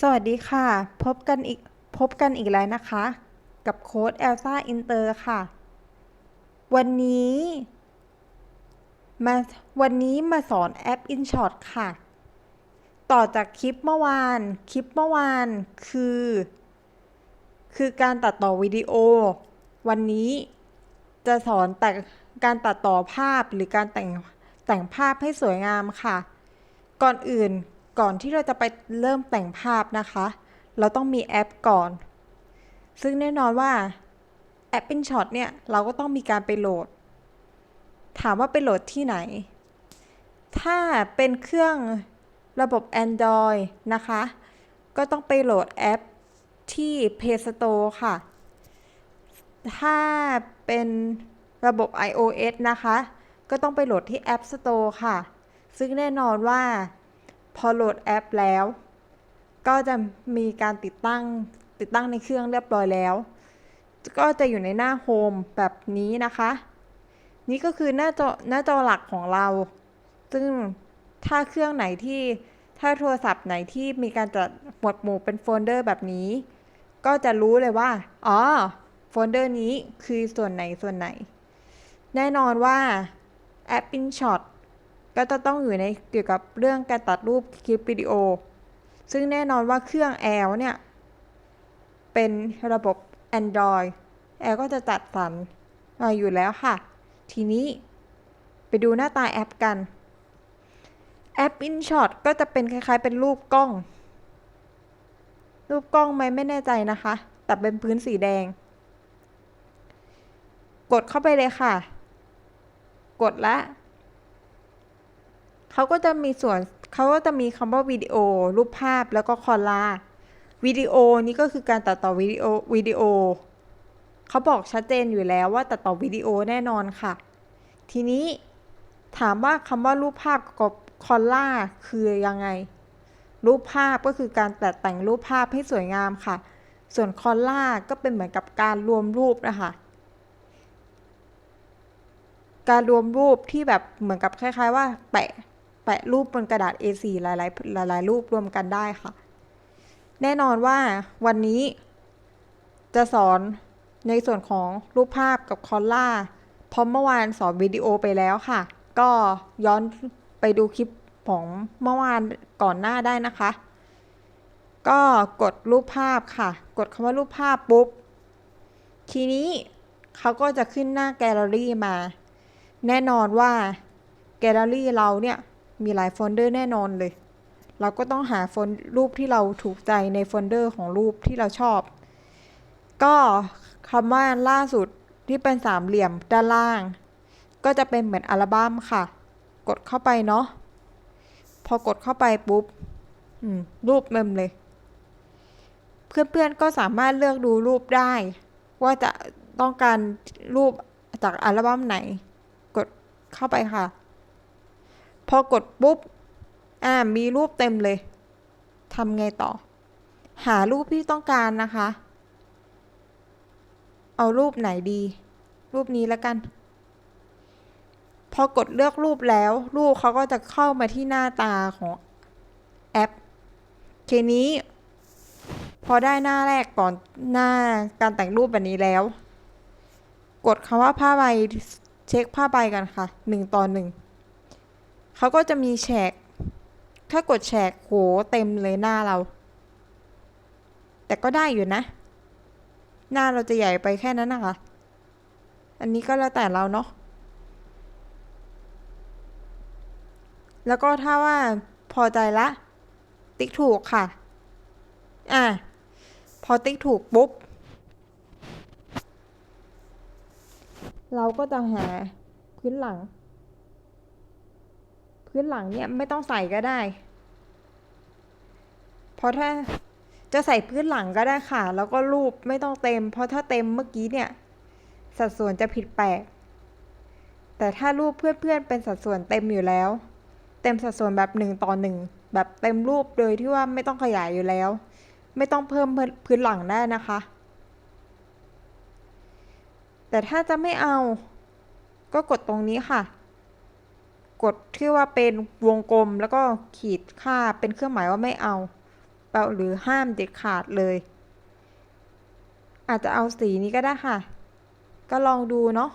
สวัสดีค่ะ พบกันอีกพบกันอีกแล้วนะคะ กับโค้ด Elsa Inter ค่ะ วันนี้มาวันนี้มาสอนแอป InShot ค่ะ ต่อจากคลิปเมื่อวาน คลิปเมื่อวานคือ คือการตัดต่อวิดีโอ วันนี้จะสอนแต่การตัดต่อภาพหรือการแต่งแต่งภาพให้สวยงามค่ะ ก่อนอื่น ก่อนที่เราจะไปเริ่มแต่งภาพนะคะ เราต้องมีแอปก่อน ซึ่งแน่นอนว่าแอป InShot เนี่ย เราก็ต้องมีการไปโหลด ถามว่าไปโหลดที่ไหน ถ้าเป็นเครื่องระบบ Android นะคะ ก็ต้องไปโหลดแอปที่ Play Store ค่ะ ถ้าเป็นระบบ iOS นะคะ ก็ต้องไปโหลดที่ App Store ค่ะ ซึ่งแน่นอนว่า พอโหลดแอปแล้ว ก็จะมีการติดตั้งติดตั้งในเครื่องเรียบร้อยแล้ว ก็จะอยู่ในหน้าโฮมแบบนี้นะคะ นี่ก็คือหน้าจอหน้าจอหลักของเรา ซึ่งถ้าเครื่องไหนที่ถ้าโทรศัพท์ไหนที่มีการจัดหมวดหมู่เป็นโฟลเดอร์แบบนี้ ก็จะรู้เลยว่า อ๋อ โฟลเดอร์นี้คือส่วนไหนส่วนไหน แน่นอนว่าแอป InShot ก็จะต้องอยู่ในเกี่ยวกับเรื่องการตัดรูปคลิปวิดีโอ ซึ่งแน่นอนว่าเครื่อง L เนี่ย เป็นระบบ Android L ก็จะจัดสรรมาอยู่แล้วค่ะ ทีนี้ไปดูหน้าตาแอปกันแอป InShot ก็จะเป็นคล้ายๆ เป็นรูปกล้อง รูปกล้องไหมไม่แน่ใจนะคะ แต่เป็นพื้นสีแดง กดเข้าไปเลยค่ะ กดแล้ว เขาก็จะมีส่วนเขาก็จะมีคำว่าวิดีโอ รูปภาพแล้วก็คอลลาวิดีโอนี่ก็คือการตัดต่อวิดีโอวิดีโอเขาบอกชัดเจนอยู่แล้วว่าตัดต่อวิดีโอแน่นอนค่ะ ทีนี้ถามว่าคำว่ารูปภาพกับคอลลาคือยังไง รูปภาพก็คือการตัดแต่งรูปภาพให้สวยงามค่ะ ส่วนคอลลาก็เป็นเหมือนกับการรวมรูปนะคะการรวมรูปที่แบบเหมือนกับคล้าย ๆ ว่าแปะ แปะรูปบนกระดาษ A4 หลายๆหลายๆรูปรวมกันได้ค่ะ แน่นอนว่าวันนี้ จะสอนในส่วนของรูปภาพกับคอลล่าเพราะเมื่อวานสอนวิดีโอไปแล้วค่ะ ก็ย้อนไปดูคลิปของเมื่อวานก่อนหน้าได้นะคะ ก็กดรูปภาพค่ะ กดคำว่ารูปภาพปุ๊บ ทีนี้เขาก็จะขึ้นหน้าแกลเลอรี่มา แน่นอนว่าแกลเลอรี่เราเนี่ย มีหลายโฟลเดอร์แน่นอนเลย เราก็ต้องหาโฟลรูปที่เราถูกใจในโฟลเดอร์ของรูปที่เราชอบ ก็คำว่าล่าสุดที่เป็นสามเหลี่ยมด้านล่าง ก็จะเป็นเหมือนอัลบั้มค่ะ กดเข้าไปเนาะพอกดเข้าไปปุ๊บรูปเมมเลย เพื่อนๆก็สามารถเลือกดูรูปได้ ว่าจะต้องการรูปจากอัลบั้มไหน กดเข้าไปค่ะ พอกดปุ๊บ อ่า มีรูปเต็มเลยทำไงต่อ หารูปที่ต้องการนะคะ เอารูปไหนดี รูปนี้แล้วกัน พอกดเลือกรูปแล้ว รูปเขาก็จะเข้ามาที่หน้าตาของแอปทีนี้ พอได้หน้าแรกก่อนหน้าการแต่งรูปแบบนี้แล้ว กดคำว่าผ้าใบเช็คผ้าใบกันค่ะหนึ่งต่อหนึ่ง เขาก็จะมีแฉกถ้ากดแฉกโหเต็มเลยหน้าเรา แต่ก็ได้อยู่นะ หน้าเราจะใหญ่ไปแค่นั้นนะคะ อันนี้ก็แล้วแต่เราเนาะแล้วก็ถ้าว่าพอใจละ ติ๊กถูกค่ะ อะพอติ๊กถูกปุ๊บ เราก็จะหาพื้นหลัง พื้นหลังเนี่ยไม่ต้องใส่ก็ได้ เพราะถ้าจะใส่พื้นหลังก็ได้ค่ะ แล้วก็รูปไม่ต้องเต็ม เพราะถ้าเต็มเมื่อกี้เนี่ย สัดส่วนจะผิดแปลก แต่ถ้ารูปเพื่อนๆเป็นสัดส่วนเต็มอยู่แล้ว เต็มสัดส่วนแบบหนึ่งต่อหนึ่งแบบเต็มรูปโดยที่ว่าไม่ต้องขยายอยู่แล้ว ไม่ต้องเพิ่มพื้นหลังได้นะคะ แต่ถ้าจะไม่เอา ก็กดตรงนี้ค่ะ กดที่ว่าเป็นวงกลมแล้วก็ขีดค่าเป็นเครื่องหมายว่าไม่เอาเปล่าหรือห้ามเด็ดขาดเลย อาจจะเอาสีนี้ก็ได้ค่ะ ก็ลองดูเนาะ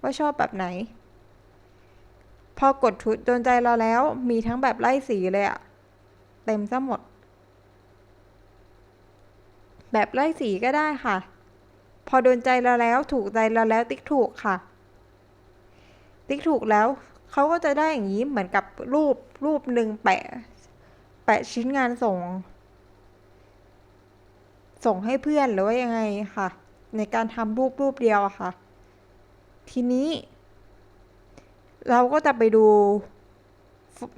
ว่าชอบแบบไหน พอกดชุดโดนใจเราแล้วมีทั้งแบบไล่สีเลยอะเต็มซะหมด แบบไล่สีก็ได้ค่ะ พอโดนใจเราแล้วถูกใจเราแล้วติ๊กถูกค่ะ ติ๊กถูกแล้ว เขาก็จะได้อย่างนี้เหมือนกับรูปรูปหนึ่งแปะ แปะชิ้นงานส่ง ส่งให้เพื่อนหรือว่ายังไงค่ะ ในการทำรูปรูปเดียวค่ะ ทีนี้ เราก็จะไปดู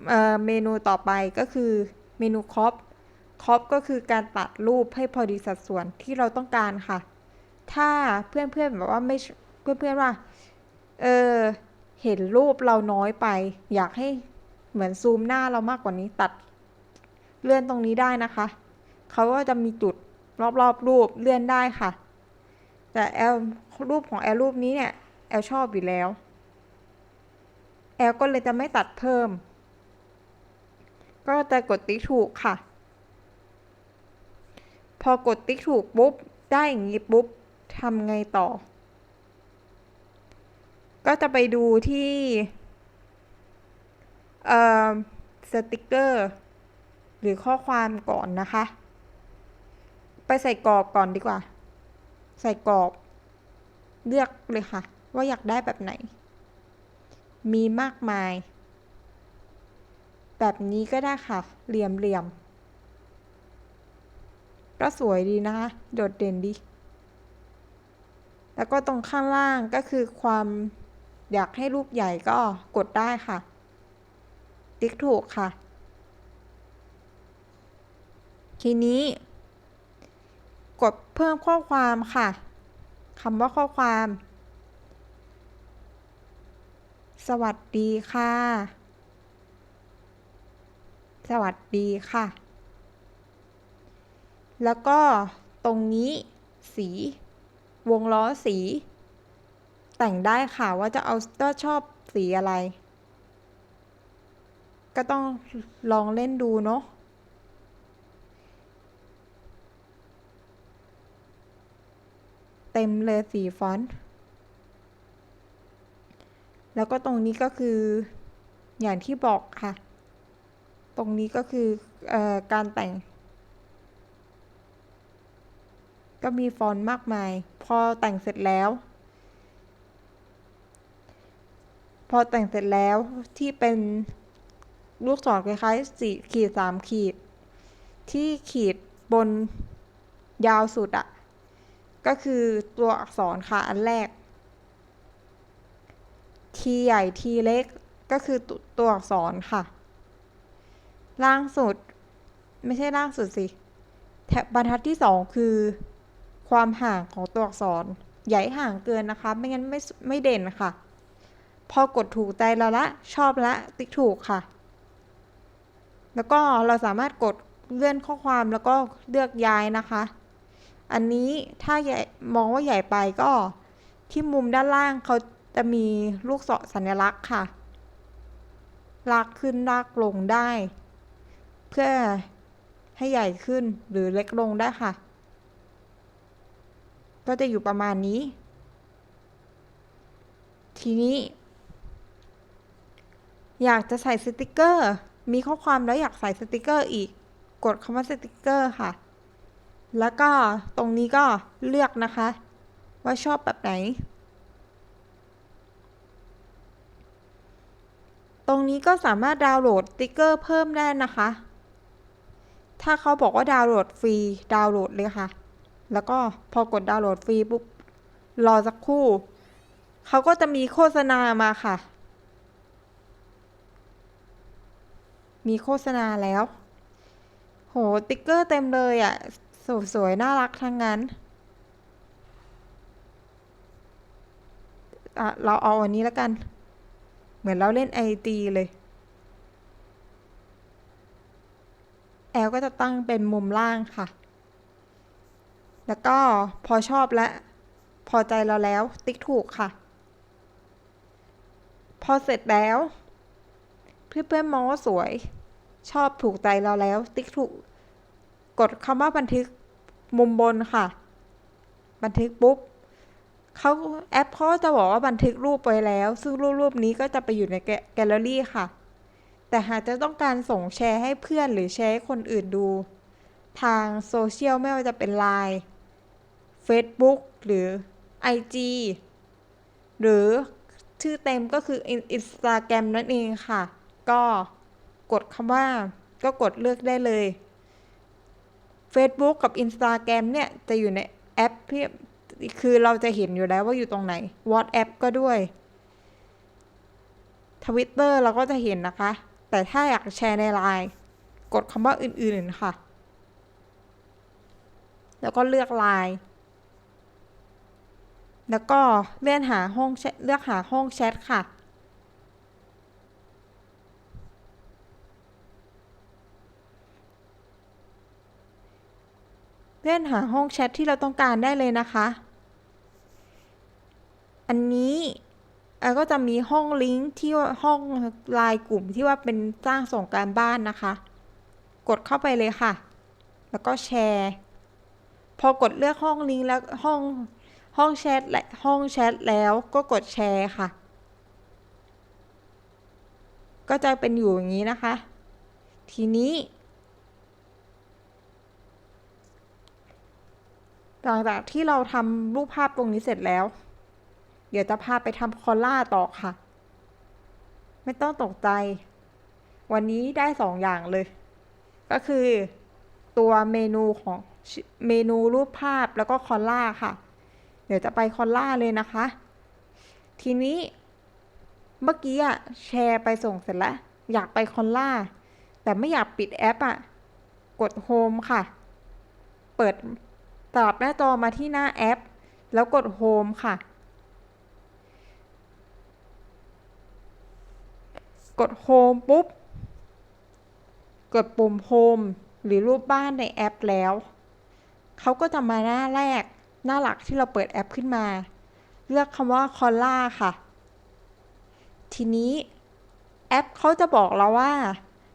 เเมนูต่อไปก็คือเมนูคอปคอปก็คือการตัดรูปให้พอดีสัดส่วนที่เราต้องการค่ะ ถ้าเพื่อนๆแบบว่าไม่เพื่อนๆว่า เออ เห็นรูปเราน้อยไป อยากให้เหมือนซูมหน้าเรามากกว่านี้ตัด เลื่อนตรงนี้ได้นะคะ เขาก็จะมีจุดรอบๆรูปเลื่อนได้ค่ะ แต่แอลรูปของแอลรูปนี้เนี่ยแอลชอบอยู่แล้ว แอลก็เลยจะไม่ตัดเพิ่ม ก็จะกดติ๊กถูกค่ะ พอกดติ๊กถูกปุ๊บ ได้อย่างนี้ปุ๊บทำไงต่อ ก็จะไปดูที่เอ่อสติกเกอร์ หรือข้อความก่อนนะคะ ไปใส่กรอบก่อนดีกว่า ใส่กรอบ เลือกเลยค่ะ ว่าอยากได้แบบไหน มีมากมาย แบบนี้ก็ได้ค่ะ เหลี่ยมเหลี่ยมๆก็สวยดีนะคะ โดดเด่นดี แล้วก็ตรงข้างล่างก็คือความ อยากให้รูปใหญ่ก็กดได้ค่ะ ติ๊กถูกค่ะ ทีนี้ กดเพิ่มข้อความค่ะคำว่าข้อความ สวัสดีค่ะ สวัสดีค่ะ แล้วก็ตรงนี้สี วงล้อสี แต่งได้ค่ะว่าจะเอาก็ชอบสีอะไร ก็ต้องลองเล่นดูเนาะเต็มเลยสีฟอนต์แล้วก็ตรงนี้ก็คืออย่างที่บอกค่ะ ตรงนี้ก็คืออการแต่ง ก็มีฟอนต์มากมาย พอแต่งเสร็จแล้ว พอแต่งเสร็จแล้วที่เป็นลูกศรคล้ายๆสี่ขีดสามขีด ที่ขีดบนยาวสุดอะก็คือตัวอักษรค่ะอันแรก ทีใหญ่ทีเล็กก็คือตตัวอักษรค่ะ ล่างสุด ไม่ใช่ล่างสุดสิแถบบรรทัดที่สองคือ ความห่างของตัวอักษร ใหญ่ห่างเกินนะคะ ไม่งั้นไม่ไม่เด่นค่ะ พอกดถูกใจเราละ ชอบละ ติ๊กถูกค่ะ แล้วก็เราสามารถกดเลื่อนข้อความแล้วก็เลือกย้ายนะคะ อันนี้ถ้าใหญ่มองว่าใหญ่ไปก็ที่มุมด้านล่างเขาจะมีลูกศรสัญลักษณ์ค่ะ ลากขึ้นลากลงได้ เพื่อให้ใหญ่ขึ้นหรือเล็กลงได้ค่ะ ก็จะอยู่ประมาณนี้ ทีนี้ อยากจะใส่สติกเกอร์ มีข้อความแล้วอยากใส่สติกเกอร์อีก กดคำว่าสติกเกอร์ค่ะ แล้วก็ตรงนี้ก็เลือกนะคะ ว่าชอบแบบไหน ตรงนี้ก็สามารถดาวน์โหลดสติกเกอร์เพิ่มได้นะคะ ถ้าเขาบอกว่าดาวน์โหลดฟรี ดาวน์โหลดเลยค่ะ แล้วก็พอกดดาวน์โหลดฟรีปุ๊บ รอสักครู่ เขาก็จะมีโฆษณามาค่ะ มีโฆษณาแล้ว โหติ๊กเกอร์เต็มเลยอะ่ะสวยๆน่ารักทั้งนั้นอะเราเอาอันนี้แล้วกัน เหมือนเราเล่นไอตีเลย แอลก็จะตั้งเป็นมุมล่างค่ะ แล้วก็พอชอบและ พอใจเราแล้วติ๊กถูกค่ะ พอเสร็จแล้ว เพื่อนๆมองว่าสวย ชอบถูกใจเราแล้ว ติ๊กถูกกดคำว่าบันทึกมุมบนค่ะ บันทึกปุ๊บเขาแอปเขาจะบอกว่าบันทึกรูปไว้แล้ว ซึ่งรูปรูปนี้ก็จะไปอยู่ในแกแกลเลอรี่ค่ะ แต่หากจะต้องการส่งแชร์ให้เพื่อนหรือแชร์ให้คนอื่นดู ทางโซเชียลไม่ว่าจะเป็น Line Facebook หรือ IG หรือชื่อเต็มก็คือ Instagram นั่นเองค่ะ ก็ กดคำว่า ก็กดเลือกได้เลย Facebook กับ Instagram เนี่ยจะอยู่ในแอปที่คือเราจะเห็นอยู่แล้วว่าอยู่ตรงไหน WhatsApp ก็ด้วย Twitter เราก็จะเห็นนะคะ แต่ถ้าอยากแชร์ใน Line กดคำว่าอื่นๆค่ะ แล้วก็เลือก Line แล้วก็เลื่อนหาห้องเลือกหาห้องแชทค่ะ ลื่อนหาห้องแชทที่เราต้องการได้เลยนะคะ อันนี้ก็จะมีห้องลิงก์ที่ห้องไลน์กลุ่มที่ว่าเป็นสร้างส่งการบ้านนะคะ กดเข้าไปเลยค่ะ แล้วก็แชร์ พอกดเลือกห้องลิงก์แล้วห้องห้องแชทและห้องแชทแล้วก็กดแชร์ค่ะ ก็จะเป็นอยู่อย่างนี้นะคะ ทีนี้ หลังจากที่เราทำรูปภาพตรงนี้เสร็จแล้ว เดี๋ยวจะพาไปทำคอลล่าต่อค่ะ ไม่ต้องตกใจ วันนี้ได้สองอย่างเลย ก็คือตัวเมนูของเมนูรูปภาพแล้วก็คอลล่าค่ะ เดี๋ยวจะไปคอลล่าเลยนะคะ ทีนี้เมื่อกี้อะแชร์ไปส่งเสร็จแล้ว อยากไปคอลล่า แต่ไม่อยากปิดแอปอะกดโฮมค่ะ เปิด ตลับหน้าจอมาที่หน้าแอป แล้วกดโฮมค่ะ กดโฮมปุ๊บ กดปุ่มโฮมหรือรูปบ้านในแอปแล้ว เขาก็จะมาหน้าแรก หน้าหลักที่เราเปิดแอปขึ้นมา เลือกคำว่าคอลล่าค่ะ ทีนี้แอปเขาจะบอกเราว่า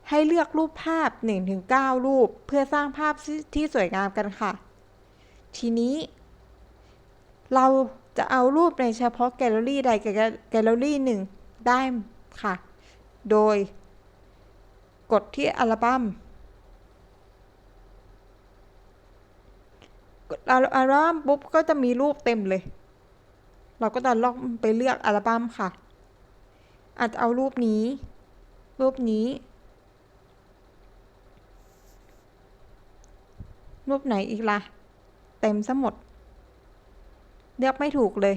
ให้เลือกรูปภาพ 1-9 รูป เพื่อสร้างภาพที่สวยงามกันค่ะ ทีนี้เราจะเอารูปในเฉพาะแกลเลอรี่ใดแกลเลอรี่หนึ่งได้ค่ะ โดยกดที่อัลบั้ม กดอัลบั้มปุ๊บก็จะมีรูปเต็มเลย เราก็จะลอกไปเลือกอัลบั้มค่ะ อาจจะเอารูปนี้ รูปนี้ รูปไหนอีกละ่ะ เต็มซะหมด เลือกไม่ถูกเลย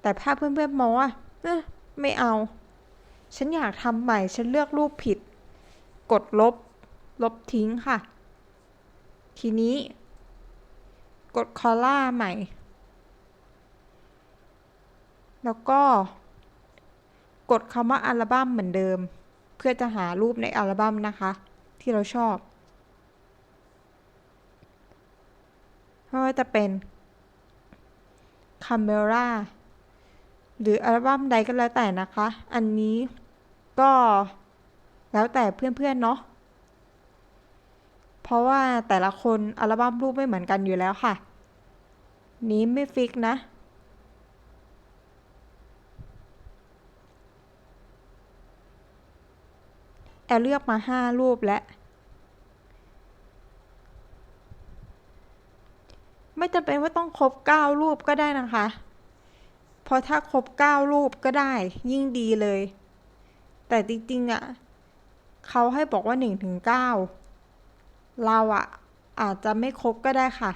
แต่ภาพเพื่อนๆมองว่าไม่เอา ฉันอยากทำใหม่ ฉันเลือกรูปผิด กดลบ ลบทิ้งค่ะ ทีนี้ กดคอล่าใหม่ แล้วก็ กดคำว่าอัลบั้มเหมือนเดิม เพื่อจะหารูปในอัลบั้มนะคะ ที่เราชอบ ไม่ว่าจะเป็น Camera หรืออัลบั้มใดก็แล้วแต่นะคะ อันนี้ก็แล้วแต่เพื่อนๆเนาะเพราะว่าแต่ละคนอัลบั้มรูปไม่เหมือนกันอยู่แล้วค่ะ นี้ไม่ฟิกนะ แอลเลือกมาห้ารูปแล้ว ไม่จำเป็น ว่าต้องครบเก้ารูปก็ได้นะคะ เพราะถ้าครบเก้ารูปก็ได้ยิ่งดีเลย แต่จริงๆอะ่ะเขาให้บอกว่าหนึ่งถึงเก้าเราอะ่ะอาจจะไม่ครบก็ได้ค่ะ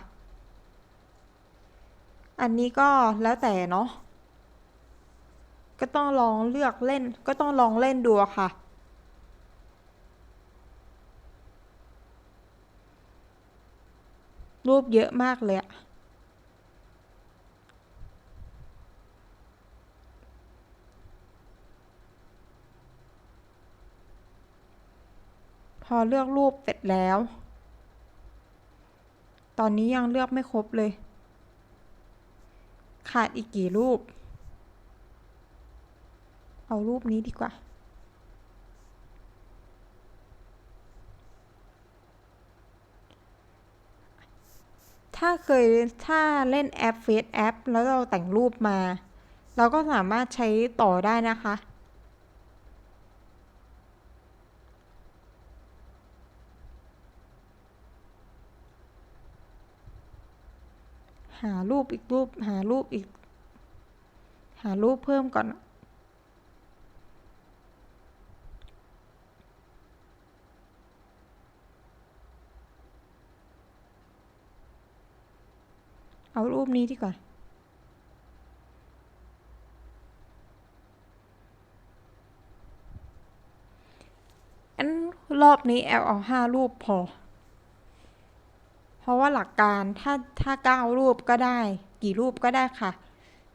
อันนี้ก็แล้วแต่เนาะก็ต้องลองเลือกเล่น ก็ต้องลองเล่นดูค่ะ รูปเยอะมากเลยอะ พอเลือกรูปเสร็จแล้ว ตอนนี้ยังเลือกไม่ครบเลย ขาดอีกกี่รูป เอารูปนี้ดีกว่า ถ้าเคยถ้าเล่นแอปเฟซแอป แล้วเราแต่งรูปมา เราก็สามารถใช้ต่อได้นะคะ หารูปอีกรูป หารูปอีก หารูปเพิ่มก่อน เอารูปนี้ดีกว่าอันรอบนี้แอลเอาห้ารูปพอ ราะว่าหลักการถ้าถ้าเก้ารูปก็ได้ กี่รูปก็ได้ค่ะ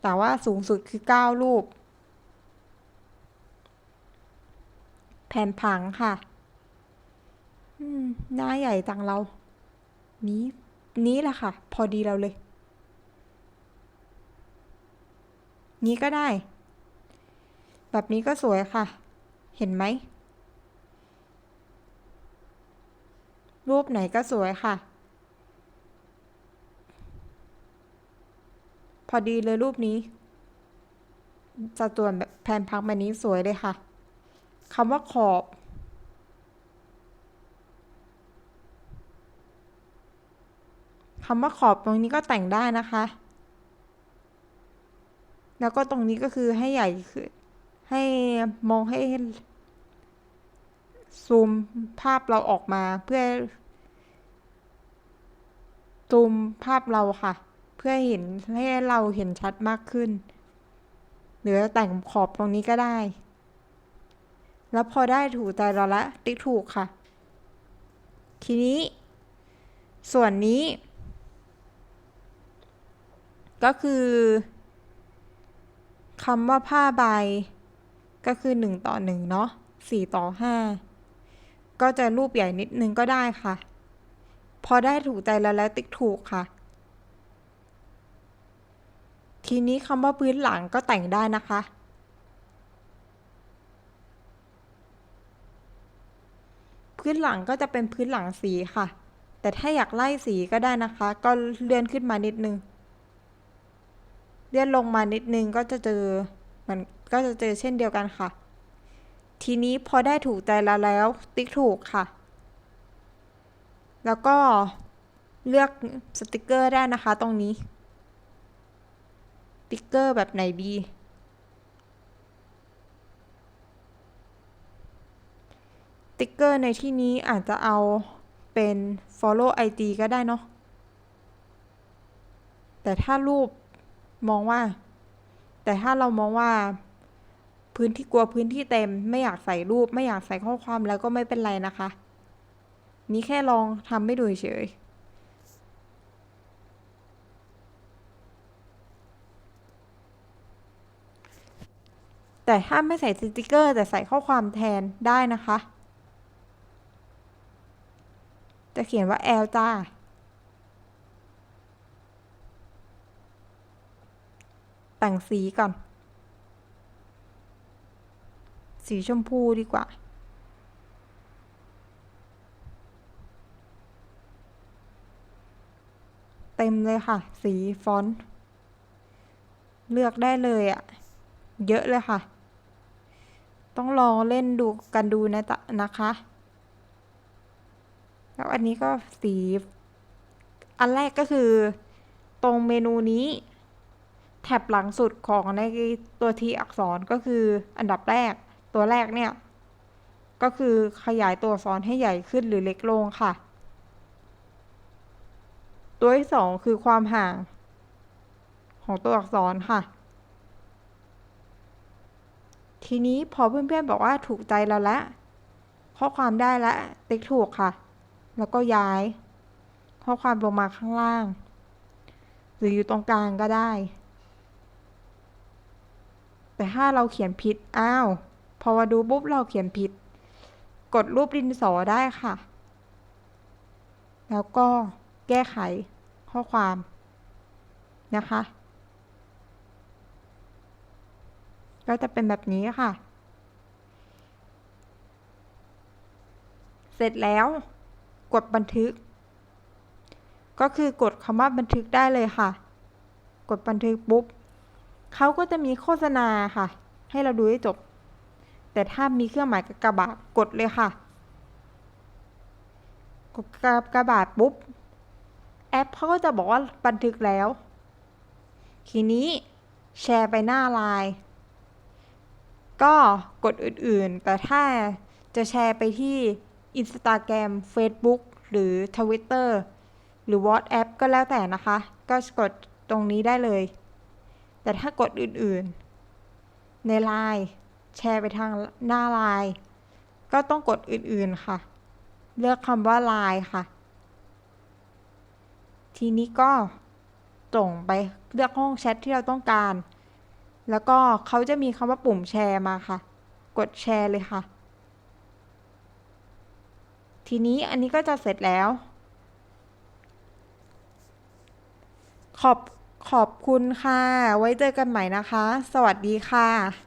แต่ว่าสูงสุดคือเก้ารูป แผ่นผังค่ะ อืม หน้าใหญ่จังเรา นี้ นี้แหละค่ะ พอดีเราเลย นี้ก็ได้ แบบนี้ก็สวยค่ะ เห็นไหมรูปไหนก็สวยค่ะ พอดีเลยรูปนี้จะตัวนแบบแผนพักแบบนี้สวยเลยค่ะคำว่าขอบ คำว่าขอบตรงนี้ก็แต่งได้นะคะ แล้วก็ตรงนี้ก็คือให้ใหญ่ขึ้นให้มองให้ซูมภาพเราออกมาเพื่อซูมภาพเราค่ะ เพื่อเห็นให้เราเห็นชัดมากขึ้น หรือแต่งขอบตรงนี้ก็ได้ แล้วพอได้ถูกใจเราละติ๊กถูกค่ะ ทีนี้ ส่วนนี้ ก็คือคำว่าผ้าใบ ก็คือหนึ่งต่อหนึ่งเนาะสี่ต่อห้าก็จะรูปใหญ่นิดนึงก็ได้ค่ะ พอได้ถูกใจแล้วแล้วติ๊กถูกค่ะ ทีนี้คำว่าพื้นหลังก็แต่งได้นะคะ พื้นหลังก็จะเป็นพื้นหลังสีค่ะ แต่ถ้าอยากไล่สีก็ได้นะคะ ก็เลื่อนขึ้นมานิดนึง เลื่อนลงมานิดนึงก็จะเจอมันก็จะเจอเช่นเดียวกันค่ะ ทีนี้พอได้ถูกใจแล้วแล้ว ติ๊กถูกค่ะ แล้วก็เลือกสติกเกอร์ได้นะคะตรงนี้ ติ๊กเกอร์แบบไหนดีติ๊กเกอร์ในที่นี้อาจจะเอาเป็น follow IG ก็ได้เนาะ แต่ถ้ารูปมองว่า แต่ถ้าเรามองว่า พื้นที่กลัวพื้นที่เต็ม ไม่อยากใส่รูปไม่อยากใส่ข้อความแล้วก็ไม่เป็นไรนะคะ นี่แค่ลองทำไม่ดูเฉย แต่ถ้ามไม่ใส่สติกเกอร์ แต่ใส่ข้อความแทนได้นะคะ จะเขียนว่าแอลจ้าแต่งสีก่อน สีชมพูดีกว่า เต็มเลยค่ะ สีฟอนต์ เลือกได้เลยอะ่ะ เยอะเลยค่ะ ต้องลองเล่นดูกันดูนะจ๊ะนะคะ แล้วอันนี้ก็สี อันแรกก็คือตรงเมนูนี้แท็บหลังสุดของในตัวทีอักษรก็คืออันดับแรกตัวแรกเนี่ย ก็คือขยายตัวอักษรให้ใหญ่ขึ้นหรือเล็กลงค่ะ ตัวที่สองคือความห่างของตัวอักษรค่ะ ทีนี้พอเพื่อนๆบอกว่าถูกใจเราแล้วข้อความได้แล้วติ๊กถูกค่ะ แล้วก็ย้าย ข้อความลงมาข้างล่าง หรืออยู่ตรงกลางก็ได้ แต่ถ้าเราเขียนผิดอ้าว พอมาดูปุ๊บเราเขียนผิด กดรูปดินสอได้ค่ะ แล้วก็แก้ไขข้อความนะคะ ก็จะเป็นแบบนี้ค่ะ เสร็จแล้วกดบันทึก ก็คือกดคำว่าบันทึกได้เลยค่ะ กดบันทึกปุ๊บเขาก็จะมีโฆษณาค่ะ ให้เราดูให้จบ แต่ถ้ามีเครื่องหมายกระบาดกดเลยค่ะ กดกระบาดปุ๊บแอปเขาก็จะบอกว่าบันทึกแล้ว ทีนี้แชร์ไปหน้าไลน์ ก็กดอื่นๆ แต่ถ้าจะแชร์ไปที่ Instagram Facebook หรือ Twitter หรือ WhatsApp ก็แล้วแต่นะคะ ก็กดตรงนี้ได้เลย แต่ถ้ากดอื่นๆ ในไลน์แชร์ไปทางหน้าไลน์ก็ต้องกดอื่นๆค่ะ เลือกคำว่าไลน์ค่ะ ทีนี้ก็ส่งไปเลือกห้องแชทที่เราต้องการ แล้วก็เขาจะมีคำว่าปุ่มแชร์มาค่ะ กดแชร์เลยค่ะ ทีนี้อันนี้ก็จะเสร็จแล้ว ขอบขอบคุณค่ะ ไว้เจอกันใหม่นะคะ สวัสดีค่ะ